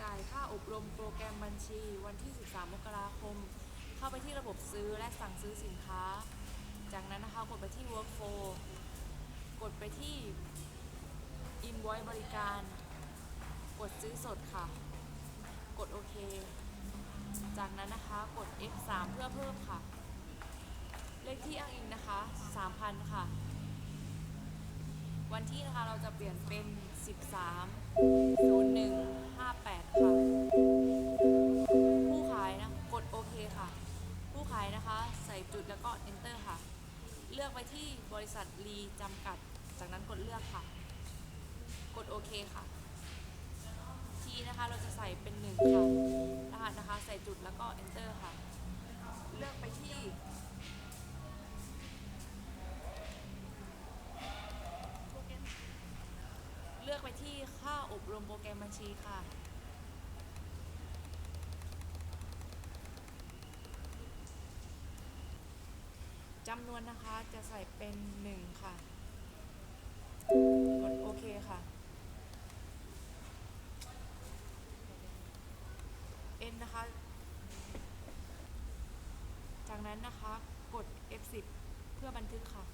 จ่ายค่าอบรมโปรแกรมบัญชี วันที่ 13 มกราคม เข้าไปที่ระบบซื้อและสั่งซื้อสินค้า จากนั้นนะคะกดไปที่ workflow กดไปที่ invoice บริการ กดซื้อสดค่ะ กดโอเค จากนั้นนะคะกด F3 เพื่อเพิ่มค่ะ เลขที่อ้างอิงนะคะ 3,000 ค่ะ วันที่นะคะเราจะเปลี่ยนเป็น 13 01 นะคะ ใส่จุดแล้วก็ enter ค่ะ เลือกไปที่บริษัทรีจำกัด จากนั้นกดเลือกค่ะ กดโอเคค่ะ ทีนะคะเราจะใส่เป็น 1 ค่ะรหัสนะคะใส่จุดแล้วก็ enter ค่ะ เลือกไปที่เลือกไปที่ค่าอบรมโปรแกรมบัญชีค่ะ จำนวนนะคะจะใส่เป็น 1 ค่ะ กดโอเคค่ะ N นะคะ จากนั้นนะคะกด F10 เพื่อบันทึกค่ะ